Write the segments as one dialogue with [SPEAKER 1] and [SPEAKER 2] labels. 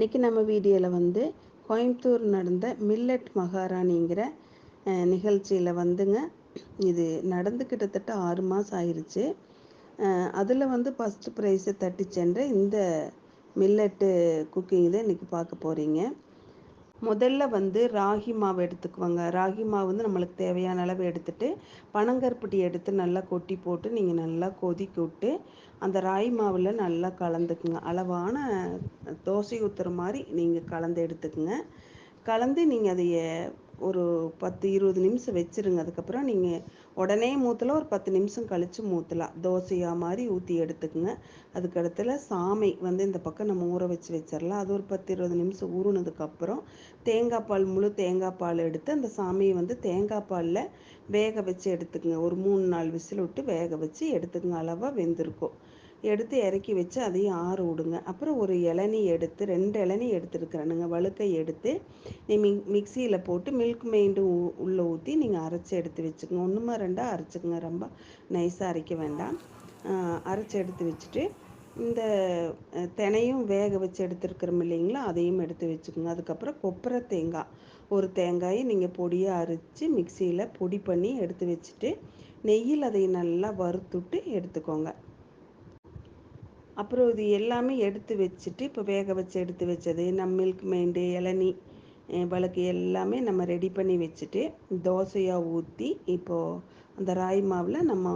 [SPEAKER 1] இன்றைக்கி நம்ம வீடியோவில் வந்து கோயம்புத்தூர் நடந்த மில்லட் மகாராணிங்கிற நிகழ்ச்சியில் வந்துங்க இது நடந்து கிட்டத்தட்ட ஆறு மாதம் ஆயிடுச்சு அதில் வந்து ஃபஸ்ட்டு ப்ரைஸை தட்டி சென்ற இந்த மில்லட்டு குக்கிங் தான் இன்றைக்கி பார்க்க போகிறீங்க முதல்ல வந்து ராகி மாவு எடுத்துக்குவாங்க. ராகி மாவு வந்து நம்மளுக்கு தேவையான அளவு எடுத்துட்டு பனங்கருப்பட்டி எடுத்து நல்லா கொட்டி போட்டு நீங்கள் நல்லா கொதிக்க விட்டு அந்த ராகி மாவில் நல்லா கலந்துக்குங்க. அளவான தோசை ஊற்றுற மாதிரி நீங்கள் கலந்து எடுத்துக்குங்க. கலந்து நீங்கள் அதைய ஒரு பத்து இருபது நிமிஷம் வச்சுருங்க. அதுக்கப்புறம் நீங்கள் உடனே மூத்தலாம் ஒரு பத்து நிமிஷம் கழித்து மூத்தலாம் தோசையாக மாதிரி ஊற்றி எடுத்துக்கோங்க. அதுக்கடுத்துல சாமை வந்து இந்த பக்கம் நம்ம ஊற வச்சு வச்சிடலாம் அது ஒரு பத்து இருபது நிமிஷம் ஊறுனதுக்கப்புறம் தேங்காய் பால் முழு தேங்காய் பால் எடுத்து அந்த சாமியை வந்து தேங்காய் பாலில் வேக வச்சு எடுத்துக்கோங்க. ஒரு மூணு நாலு விசில் விட்டு வேக வச்சு எடுத்துக்கோங்க. அளவாக வெந்திருக்கும். எடுத்து இறக்கி வச்சு அதையும் ஆற விடுங்க. அப்புறம் ஒரு இளநீ எடுத்து ரெண்டு இளநீ எடுத்துருக்குறேனுங்க. வழுக்கை எடுத்து நீ மிக் மிக்சியில் போட்டு மில்க் மெயிண்டும் உள்ளே ஊற்றி நீங்கள் அரைச்சி எடுத்து வச்சுக்கோங்க. ஒன்றுமா ரெண்டாக அரைச்சிக்கோங்க. ரொம்ப நைஸாக அரைக்க வேண்டாம். அரைச்சி எடுத்து வச்சுட்டு இந்த தினையும் வேக வச்சு எடுத்துருக்குறோம் இல்லைங்களா? அதையும் எடுத்து வச்சுக்கோங்க. அதுக்கப்புறம் கொப்பரை தேங்காய். ஒரு தேங்காயை நீங்கள் பொடியாக அரைச்சி மிக்சியில் பொடி பண்ணி எடுத்து வச்சுட்டு நெய்யில் அதை நல்லா வறுத்துட்டு எடுத்துக்கோங்க. அப்புறம் இது எல்லாமே எடுத்து வச்சுட்டு இப்போ வேக வச்சு எடுத்து வச்சது நம்ம மில்க் மைண்டு இளநி வழக்கு எல்லாமே நம்ம ரெடி பண்ணி வச்சுட்டு தோசையாக ஊற்றி இப்போது அந்த ராய் மாவில் நம்ம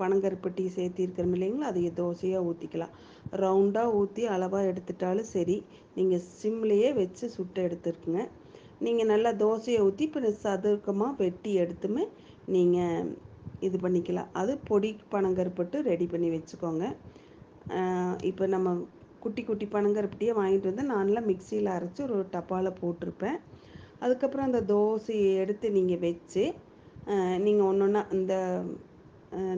[SPEAKER 1] பனங்கருப்பட்டி சேர்த்திருக்கிறோம் இல்லைங்களா அதை தோசையாக ஊற்றிக்கலாம் ரவுண்டாக ஊற்றி அளவாக எடுத்துட்டாலும் சரி நீங்கள் சிம்லேயே வச்சு சுட்டு எடுத்துருக்குங்க நீங்கள் நல்லா தோசையை ஊற்றி இப்போ சதுக்கமாக வெட்டி எடுத்துமே நீங்கள் இது பண்ணிக்கலாம். அது பொடி பனங்கருப்பட்டு ரெடி பண்ணி வச்சுக்கோங்க. இப்போ நம்ம குட்டி குட்டி பனங்கருப்பட்டியே வாங்கிட்டு வந்து நான்லாம் மிக்சியில் அரைச்சி ஒரு டப்பாவில் போட்டிருப்பேன். அதுக்கப்புறம் அந்த தோசையை எடுத்து நீங்கள் வச்சு நீங்கள் ஒன்று ஒன்றா இந்த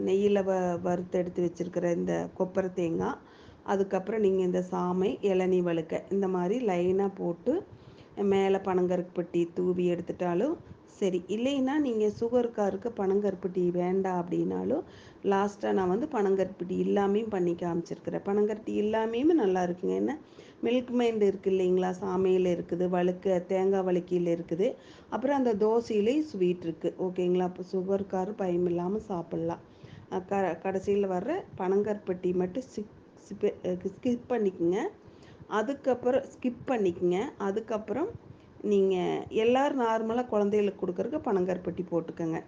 [SPEAKER 1] நெய்யில் வ வறுத்து எடுத்து வச்சுருக்கிற இந்த கொப்பரை தேங்காய் அதுக்கப்புறம் நீங்கள் இந்த சாமை இளநீ வழுக்க இந்த மாதிரி லைனாக போட்டு மேலே பனங்கருப்பட்டி தூவி எடுத்துட்டாலும் சரி. இல்லைன்னா நீங்கள் சுகருக்காருக்கு பனங்கருப்பட்டி வேண்டாம் அப்படின்னாலும் லாஸ்ட்டாக நான் வந்து பனங்கருப்பட்டி இல்லாமையும் பண்ணி காமிச்சிருக்கிறேன். பனங்கருப்பட்டி இல்லாமையும் நல்லா இருக்குங்க. என்ன? மில்க் மைண்ட் இருக்குது இல்லைங்களா? சாமையில் இருக்குது வழுக்க தேங்காய் வழுக்கியில் இருக்குது. அப்புறம் அந்த தோசையிலேயும் ஸ்வீட் இருக்குது ஓகேங்களா? அப்போ சுகர்காரும் பயம் இல்லாமல் சாப்பிட்லாம். க கடைசியில் வர்ற பனங்கருப்பட்டி மட்டும் சிப் ஸ்கிப் பண்ணிக்கோங்க. அதுக்கப்புறம் ஸ்கிப் பண்ணிக்கோங்க. அதுக்கப்புறம் நீங்கள் எல்லோரும் நார்மலாக குழந்தைகளுக்கு கொடுக்குறக்கு பனங்கருப்பட்டி போட்டுக்கோங்க.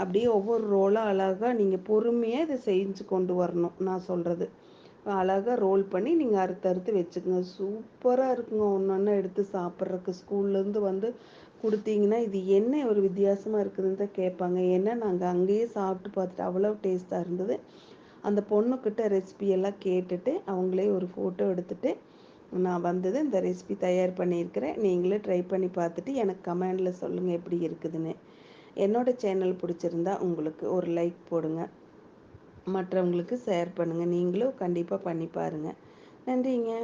[SPEAKER 1] அப்படியே ஒவ்வொரு ரோலாக அழகாக நீங்கள் பொறுமையாக இதை செஞ்சு கொண்டு வரணும் நான் சொல்கிறது அழகாக ரோல் பண்ணி நீங்கள் அறுத்து அறுத்து வச்சுக்கோங்க. சூப்பராக இருக்குங்க. ஒன்று ஒன்று எடுத்து சாப்பிட்றக்கு ஸ்கூல்லேருந்து வந்து கொடுத்தீங்கன்னா இது என்ன ஒரு வித்தியாசமாக இருக்குதுன்னு தான் கேட்பாங்க. ஏன்னா நாங்கள் அங்கேயே சாப்பிட்டு பார்த்துட்டு அவ்வளோ டேஸ்ட்டாக இருந்தது. அந்த பொண்ணுக்கிட்ட ரெசிபி எல்லாம் கேட்டுட்டு அவங்களே ஒரு ஃபோட்டோ எடுத்துகிட்டு நான் வந்தது இந்த ரெசிபி தயார் பண்ணியிருக்கிறேன். நீங்களும் ட்ரை பண்ணி பார்த்துட்டு எனக்கு கமெண்டில் சொல்லுங்கள் எப்படி இருக்குதுன்னு. என்னோடய சேனல் பிடிச்சிருந்தா உங்களுக்கு ஒரு லைக் போடுங்க. மற்றவங்களுக்கு ஷேர் பண்ணுங்கள் நீங்களும் கண்டிப்பாக பண்ணி பாருங்கள் நன்றிங்க.